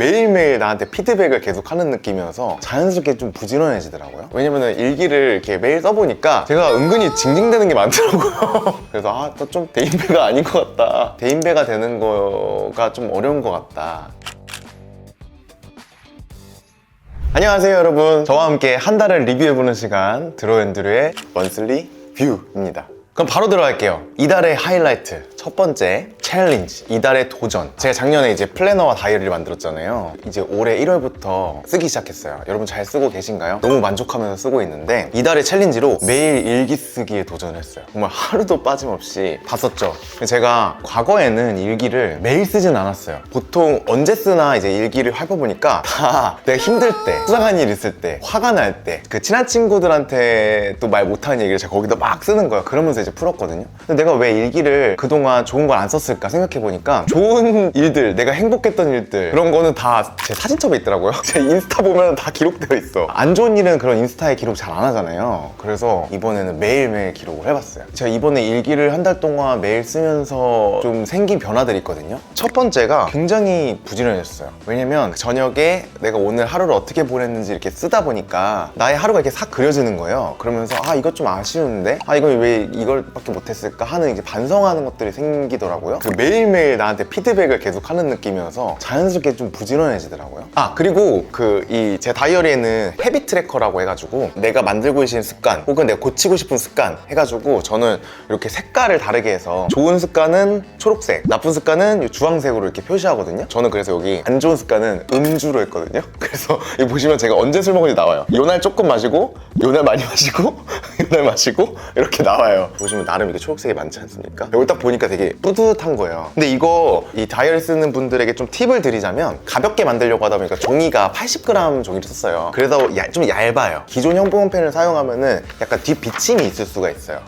매일매일 나한테 피드백을 계속 하는 느낌이어서 자연스럽게 좀 부지런해지더라고요. 왜냐면은 일기를 이렇게 매일 써보니까 제가 은근히 징징대는 게 많더라고요. 그래서 아, 또 좀 대인배가 아닌 것 같다. 대인배가 되는 거가 좀 어려운 것 같다. 안녕하세요 여러분 저와 함께 한 달을 리뷰해보는 시간 드로앤드루의 먼슬리 뷰입니다 그럼 바로 들어갈게요 이달의 하이라이트 첫 번째 챌린지 이달의 도전. 제가 작년에 이제 플래너와 다이어리를 만들었잖아요. 이제 올해 1월부터 쓰기 시작했어요. 여러분 잘 쓰고 계신가요? 너무 만족하면서 쓰고 있는데 이달의 챌린지로 매일 일기 쓰기에 도전을 했어요. 정말 하루도 빠짐없이 다 썼죠. 제가 과거에는 일기를 매일 쓰진 않았어요. 보통 언제 쓰나 이제 일기를 해보니까 다 내가 힘들 때 수상한 일 있을 때 화가 날 때 그 친한 친구들한테 또 말 못하는 얘기를 제가 거기다 막 쓰는 거야. 그러면서 이제 풀었거든요. 근데 내가 왜 일기를 그동안 좋은 걸 안 썼을까 생각해보니까 좋은 일들 내가 행복했던 일들 그런 거는 다 제 사진첩에 있더라고요. 제 인스타 보면 다 기록되어 있어. 안 좋은 일은 그런 인스타에 기록 잘 안 하잖아요. 그래서 이번에는 매일매일 기록을 해봤어요. 제가 이번에 일기를 한 달 동안 매일 쓰면서 좀 생긴 변화들이 있거든요. 첫 번째가 굉장히 부지런해졌어요. 왜냐면 저녁에 내가 오늘 하루를 어떻게 보냈는지 이렇게 쓰다 보니까 나의 하루가 이렇게 싹 그려지는 거예요. 그러면서 아 이것 좀 아쉬운데? 아 이걸 왜 이걸밖에 못했을까? 하는 이제 반성하는 것들이 생기더라고요. 그 매일매일 나한테 피드백을 계속 하는 느낌이어서 자연스럽게 좀 부지런해지더라고요. 아 그리고 그 이 제 다이어리에는 헤비 트래커라고 해가지고 내가 만들고 계신 습관 혹은 내가 고치고 싶은 습관 해가지고 저는 이렇게 색깔을 다르게 해서 좋은 습관은 초록색 나쁜 습관은 주황색으로 이렇게 표시하거든요. 저는 그래서 여기 안 좋은 습관은 음주로 했거든요. 그래서 여기 보시면 제가 언제 술 먹은지 나와요. 요날 조금 마시고 요날 많이 마시고 요날 마시고 이렇게 나와요. 보시면 나름 이게 초록색이 많지 않습니까? 이걸 딱 보니까 되게 뿌듯한 거 예요. 근데 이거 이 다이어리 쓰는 분들에게 좀 팁을 드리자면 가볍게 만들려고 하다 보니까 종이가 80g 종이를 썼어요. 그래서 야- 좀 얇아요. 기존 형광펜을 사용하면은 약간 뒷비침이 있을 수가 있어요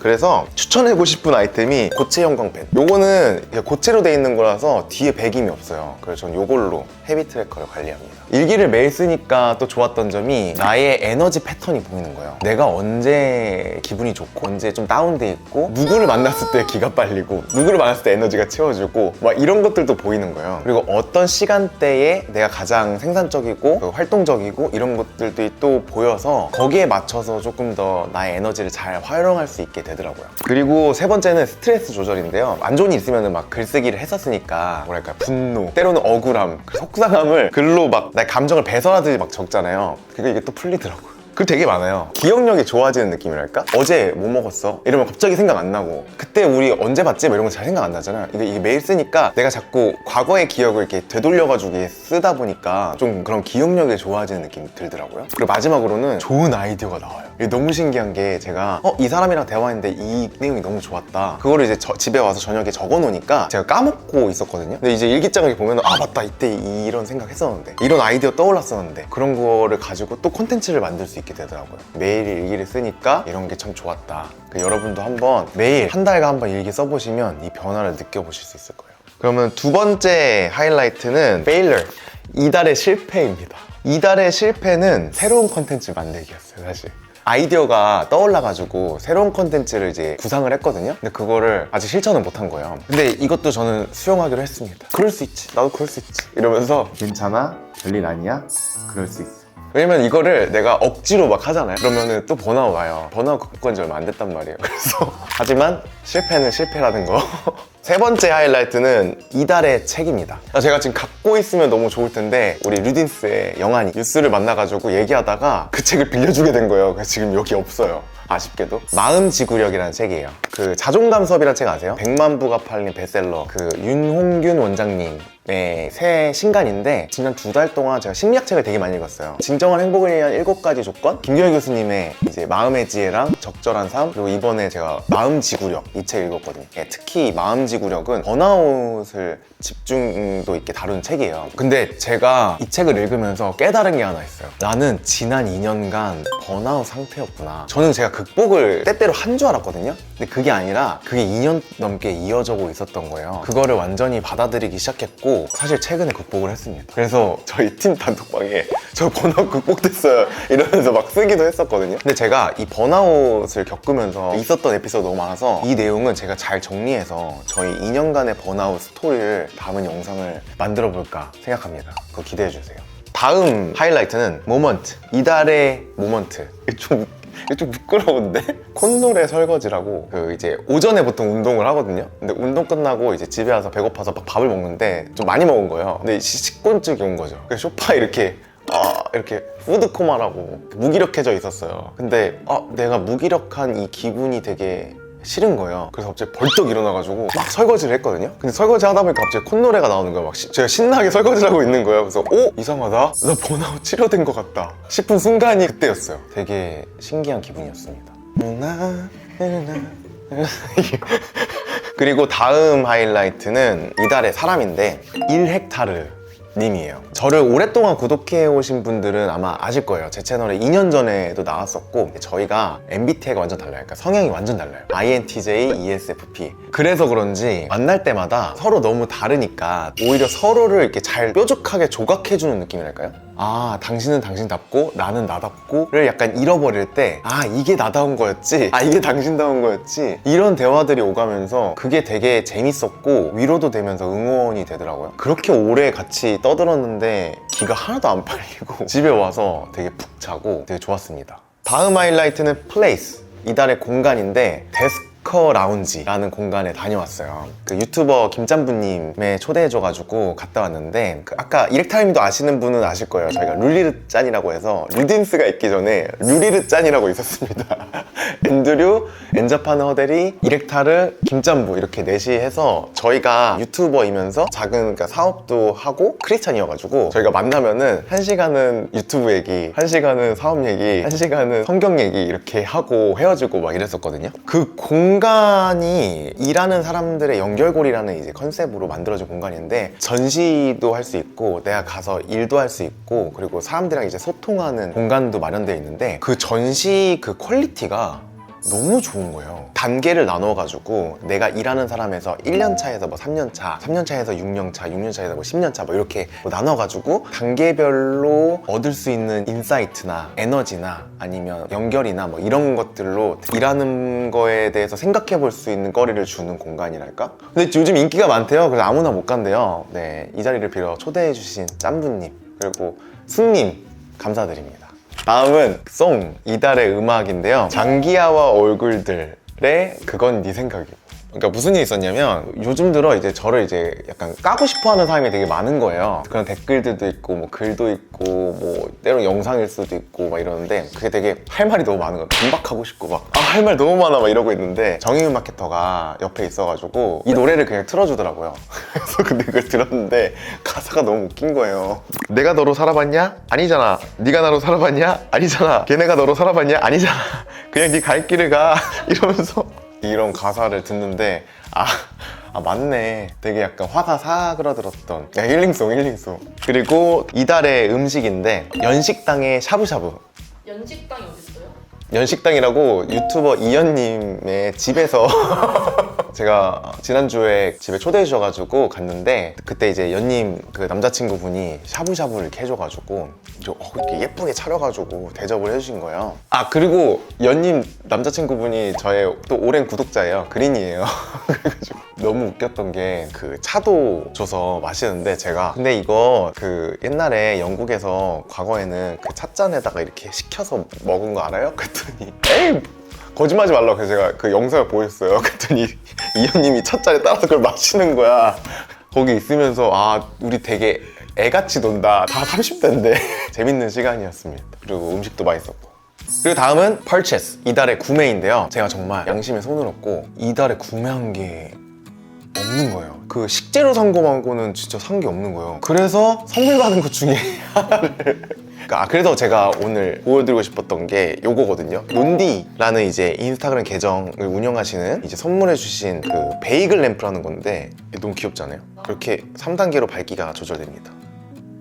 그래서 추천해보고 싶은 아이템이 고체 형광펜. 요거는 고체로 돼 있는 거라서 뒤에 배김이 없어요. 그래서 전 요걸로 헤비 트래커를 관리합니다. 일기를 매일 쓰니까 또 좋았던 점이 나의 에너지 패턴이 보이는 거예요. 내가 언제 기분이 좋고 언제 좀 다운돼 있고 누구를 만났을 때 기가 빨리고 누구를 만났을 때 에너지가 채워지고 막 이런 것들도 보이는 거예요. 그리고 어떤 시간대에 내가 가장 생산적이고 그 활동적이고 이런 것들도 또 보여서 거기에 맞춰서 조금 더 나의 에너지를 잘 활용할 수 있게 되더라고요. 그리고 세 번째는 스트레스 조절인데요. 안 좋은 일 있으면 막 글쓰기를 했었으니까 뭐랄까 분노 때로는 억울함 그 속상함을 글로 막 나의 감정을 배설하듯이 막 적잖아요. 그게 이게 또 풀리더라고요 그 되게 많아요. 기억력이 좋아지는 느낌이랄까? 어제 뭐 먹었어? 이러면 갑자기 생각 안 나고 그때 우리 언제 봤지? 뭐 이런 거 잘 생각 안 나잖아요. 근데 이게 매일 쓰니까 내가 자꾸 과거의 기억을 이렇게 되돌려가지고 쓰다 보니까 좀 그런 기억력이 좋아지는 느낌이 들더라고요. 그리고 마지막으로는 좋은 아이디어가 나와요. 이게 너무 신기한 게 제가 어? 이 사람이랑 대화했는데 이 내용이 너무 좋았다. 그거를 이제 저- 집에 와서 저녁에 적어 놓으니까 제가 까먹고 있었거든요. 근데 이제 일기장을 보면 아 맞다 이때 이- 이런 생각 했었는데 이런 아이디어 떠올랐었는데 그런 거를 가지고 또 콘텐츠를 만들 수 있게 되더라고요. 매일 일기를 쓰니까 이런 게 참 좋았다. 그 여러분도 한번 매일 한 달간 한번 일기 써보시면 이 변화를 느껴보실 수 있을 거예요. 그러면 두 번째 하이라이트는 failure. 이달의 실패입니다. 이달의 실패는 새로운 콘텐츠 만들기였어요, 사실. 아이디어가 떠올라가지고 새로운 콘텐츠를 이제 구상을 했거든요. 근데 그거를 아직 실천은 못한 거예요. 근데 이것도 저는 수용하기로 했습니다. 그럴 수 있지. 나도 그럴 수 있지. 이러면서 괜찮아. 별일 아니야. 그럴 수 있어. 왜냐면 이거를 내가 억지로 막 하잖아요. 그러면은 또 번아웃 와요. 번아웃 극복한 지 얼마 안 됐단 말이에요. 그래서 하지만 실패는 실패라는 거. 세 번째 하이라이트는 이달의 책입니다. 아, 제가 지금 갖고 있으면 너무 좋을 텐데 우리 루딘스의 영환이 뉴스를 만나가지고 얘기하다가 그 책을 빌려주게 된 거예요. 그래서 지금 여기 없어요. 아쉽게도 마음 지구력이라는 책이에요. 그 자존감 수업이라는 책 아세요? 100만 부가 팔린 베스트셀러 그 윤홍균 원장님 의새 신간인데 지난 두 달 동안 제가 심리학 책을 되게 많이 읽었어요. 진정한 행복을 위한 일곱 가지 조건 김경희 교수님의 이제 마음의 지혜랑 적절한 삶 그리고 이번에 제가 마음 지구력 이 책 읽었거든요. 예, 특히 마음 지구력은 번아웃을 집중도 있게 다룬 책이에요. 근데 제가 이 책을 읽으면서 깨달은 게 하나 있어요. 나는 지난 2년간 번아웃 상태였구나. 저는 제가 극복을 때때로 한 줄 알았거든요. 근데 그게 아니라 그게 2년 넘게 이어져고 있었던 거예요. 그거를 완전히 받아들이기 시작했고 사실 최근에 극복을 했습니다. 그래서 저희 팀 단톡방에 저 번아웃 극복됐어요 이러면서 막 쓰기도 했었거든요. 근데 제가 이 번아웃을 겪으면서 있었던 에피소드 너무 많아서 이 내용은 제가 잘 정리해서 저희 2년간의 번아웃 스토리를 담은 영상을 만들어 볼까 생각합니다. 그거 기대해 주세요. 다음 하이라이트는 모먼트 이달의 모먼트 좀 이게 좀 부끄러운데? 콧노래 설거지라고 그 이제 오전에 보통 운동을 하거든요. 근데 운동 끝나고 이제 집에 와서 배고파서 막 밥을 먹는데 좀 많이 먹은 거예요. 근데 시- 식곤증이 온 거죠. 그래서 소파에 이렇게 아 이렇게 푸드코마라고 무기력해져 있었어요. 근데 아 내가 무기력한 이 기분이 되게 싫은 거예요. 그래서 갑자기 벌떡 일어나가지고 막 설거지를 했거든요. 근데 설거지 하다 보니까 갑자기 콧노래가 나오는 거예요. 막 시- 제가 신나게 설거지를 하고 있는 거예요. 그래서 오 이상하다. 나 번아웃 치료된 것 같다. 싶은 순간이 그때였어요. 되게 신기한 기분이었습니다. 그리고 다음 하이라이트는 이달의 사람인데 1헥타르 님이에요. 저를 오랫동안 구독해 오신 분들은 아마 아실 거예요. 제 채널에 2년 전에도 나왔었고 저희가 MBTI가 완전 달라요. 그러니까 성향이 완전 달라요. INTJ, ESFP. 그래서 그런지 만날 때마다 서로 너무 다르니까 오히려 서로를 이렇게 잘 뾰족하게 조각해 주는 느낌이랄까요? 아, 당신은 당신답고 나는 나답고를 약간 잃어버릴 때 아, 이게 나다운 거였지? 아, 이게 당신다운 거였지? 이런 대화들이 오가면서 그게 되게 재밌었고 위로도 되면서 응원이 되더라고요. 그렇게 오래 같이 떠들었는데 기가 하나도 안 빨리고 집에 와서 되게 푹 자고 되게 좋았습니다. 다음 하이라이트는 플레이스. 이달의 공간인데 데스 커 라운지라는 공간에 다녀왔어요. 그 유튜버 김짬부님에 초대해줘가지고 갔다 왔는데 그 아까 이렉타임도 아시는 분은 아실 거예요. 저희가 룰리르 짠이라고 해서 류딘스가 있기 전에 룰리르 짠이라고 있었습니다. 앤드류, 엔자파는 허데리, 이렉타르, 김짬부 이렇게 넷이 해서 저희가 유튜버이면서 작은 그러니까 사업도 하고 크리스찬이어가지고 저희가 만나면은 한 시간은 유튜브 얘기, 한 시간은 사업 얘기, 한 시간은 성경 얘기 이렇게 하고 헤어지고 막 이랬었거든요. 그 공간이 일하는 사람들의 연결고리라는 이제 컨셉으로 만들어진 공간인데 전시도 할 수 있고 내가 가서 일도 할 수 있고 그리고 사람들이랑 이제 소통하는 공간도 마련되어 있는데 그 전시 그 퀄리티가 너무 좋은 거예요. 단계를 나눠가지고 내가 일하는 사람에서 1년 차에서 뭐 3년 차, 3년 차에서 6년 차, 6년 차에서 뭐 10년 차 뭐 이렇게 뭐 나눠가지고 단계별로 얻을 수 있는 인사이트나 에너지나 아니면 연결이나 뭐 이런 것들로 일하는 거에 대해서 생각해 볼 수 있는 거리를 주는 공간이랄까? 근데 요즘 인기가 많대요. 그래서 아무나 못 간대요. 네, 이 자리를 빌어 초대해 주신 짬부님 그리고 승님 감사드립니다. 다음은 송 이달의 음악인데요. 장기하와 얼굴들의 그건 네 생각이고. 그러니까 무슨 일이 있었냐면 요즘 들어 이제 저를 이제 약간 까고 싶어 하는 사람이 되게 많은 거예요. 그런 댓글들도 있고 뭐 글도 있고 뭐 때로 영상일 수도 있고 막 이러는데 그게 되게 할 말이 너무 많은 거예요. 반박하고 싶고 막 아 할 말 너무 많아 막 이러고 있는데 정의윤 마케터가 옆에 있어가지고 이 노래를 그냥 틀어주더라고요. 그래서 근데 그걸 들었는데 가사가 너무 웃긴 거예요. 내가 너로 살아봤냐? 아니잖아. 네가 나로 살아봤냐? 아니잖아. 걔네가 너로 살아봤냐? 아니잖아. 그냥 네 갈 길을 가 이러면서 이런 가사를 듣는데 아, 아 맞네. 되게 약간 화가 사그라들었던 야, 힐링송 힐링송. 그리고 이달의 음식인데 연식당의 샤브샤브. 연식당이 어딨어요? 연식당이라고 유튜버 이현님의 집에서 제가 지난주에 집에 초대해 주셔가지고 갔는데 그때 이제 연님 그 남자친구분이 샤브샤브를 이렇게 해줘가지고 어, 이렇게 예쁘게 차려가지고 대접을 해주신 거예요. 아 그리고 연님 남자친구분이 저의 또 오랜 구독자예요. 그린이에요. 그래가지고 너무 웃겼던 게 그 차도 줘서 마시는데 제가 근데 이거 그 옛날에 영국에서 과거에는 그 찻잔에다가 이렇게 식혀서 먹은 거 알아요? 그랬 더니 에이 거짓말하지 말라고 그래서 제가 그 영상을 보였어요. 그랬더니 이현님이 찻잔에 따라서 그걸 마시는 거야. 거기 있으면서 아 우리 되게 애같이 논다. 다 30대인데 재밌는 시간이었습니다. 그리고 음식도 맛있었고. 그리고 다음은 펄체스 이달의 구매인데요. 제가 정말 양심에 손을 얹고 이달에 구매한 게 없는 거예요. 그 식재료 산 거만고는 진짜 산 게 없는 거예요. 그래서 선물 받은 것 중에 하나를. 그러니까 아, 그래서 제가 오늘 보여드리고 싶었던 게 요거거든요. 론디라는 이제 인스타그램 계정을 운영하시는 이제 선물해 주신 그 베이글 램프라는 건데 너무 귀엽지 않아요? 그렇게 3단계로 밝기가 조절됩니다.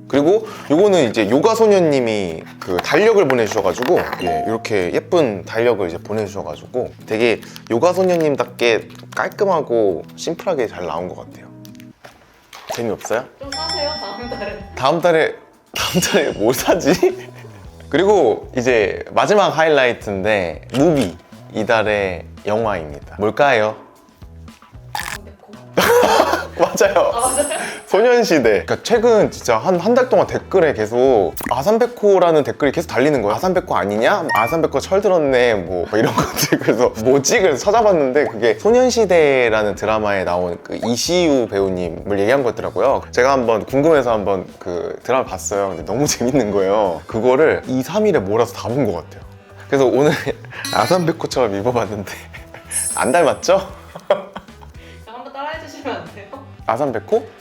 그리고 요거는 이제 요가 소녀님이 그 달력을 보내주셔가지고 예, 이렇게 예쁜 달력을 이제 보내주셔가지고 되게 요가 소녀님답게 깔끔하고 심플하게 잘 나온 것 같아요. 재미없어요? 좀 다음 달에 다음 달에 뭐 사지? 그리고 이제 마지막 하이라이트인데 무비 이달의 영화입니다. 뭘까요? 담배코. 맞아요. 아 맞아요? 소년시대. 그러니까 최근 진짜 한 한 달 동안 댓글에 계속 아산백호라는 댓글이 계속 달리는 거예요. 아산백호 아니냐? 아산백호 철들었네. 뭐 이런 것들. 그래서 뭐지? 그래서 찾아봤는데 그게 소년시대라는 드라마에 나온 그 이시우 배우님을 얘기한 거더라고요. 제가 한번 궁금해서 한번 그 드라마 봤어요. 근데 너무 재밌는 거예요. 그거를 2, 3일에 몰아서 다 본 것 같아요. 그래서 오늘 아산백호처럼 입어봤는데 안 닮았죠? 그냥 한번 따라해 주시면 안 돼요? 아산백호?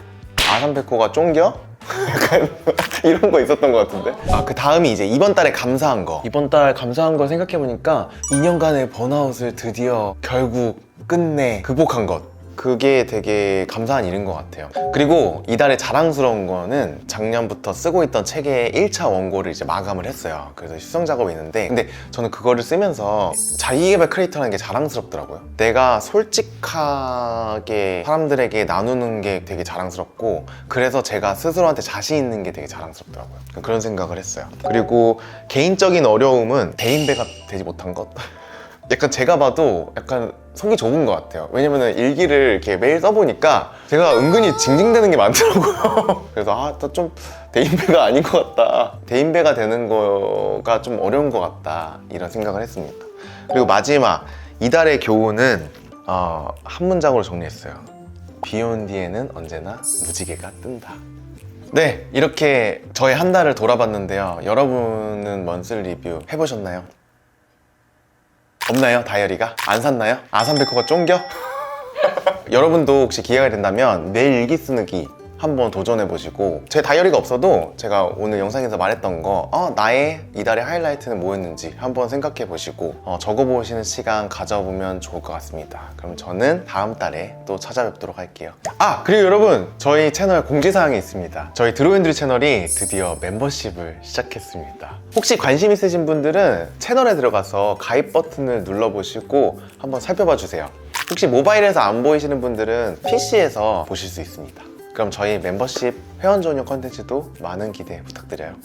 아산백호가 쫑겨? 이런 거 있었던 것 같은데? 아 그 다음이 이제 이번 달에 감사한 거. 이번 달 감사한 걸 생각해보니까 2년간의 번아웃을 드디어 결국 끝내 극복한 것 그게 되게 감사한 일인 것 같아요. 그리고 이달에 자랑스러운 거는 작년부터 쓰고 있던 책의 1차 원고를 이제 마감을 했어요. 그래서 수정 작업이 있는데 근데 저는 그거를 쓰면서 자기개발 크리에이터라는 게 자랑스럽더라고요. 내가 솔직하게 사람들에게 나누는 게 되게 자랑스럽고 그래서 제가 스스로한테 자신 있는 게 되게 자랑스럽더라고요. 그런 생각을 했어요. 그리고 개인적인 어려움은 대인배가 되지 못한 것. 약간 제가 봐도 약간 속이 좁은 것 같아요. 왜냐면은 일기를 이렇게 매일 써보니까 제가 은근히 징징대는 게 많더라고요. 그래서 아, 또좀 대인배가 아닌 것 같다. 대인배가 되는 거가 좀 어려운 것 같다. 이런 생각을 했습니다. 그리고 마지막 이달의 교훈은 어, 한 문장으로 정리했어요. 비 온 뒤에는 언제나 무지개가 뜬다. 네, 이렇게 저의 한 달을 돌아봤는데요. 여러분은 먼슬 리뷰 해보셨나요? 없나요 다이어리가? 안 샀나요? 아산백호가 쫑겨? 여러분도 혹시 기회가 된다면 매일 일기 쓰기 한번 도전해 보시고 제 다이어리가 없어도 제가 오늘 영상에서 말했던 거 어, 나의 이달의 하이라이트는 뭐였는지 한번 생각해 보시고 어, 적어 보시는 시간 가져보면 좋을 것 같습니다. 그럼 저는 다음 달에 또 찾아뵙도록 할게요. 아 그리고 여러분 저희 채널 공지사항이 있습니다. 저희 드로인드리 채널이 드디어 멤버십을 시작했습니다. 혹시 관심 있으신 분들은 채널에 들어가서 가입 버튼을 눌러보시고 한번 살펴봐 주세요. 혹시 모바일에서 안 보이시는 분들은 PC에서 보실 수 있습니다. 그럼 저희 멤버십 회원 전용 컨텐츠도 많은 기대 부탁드려요.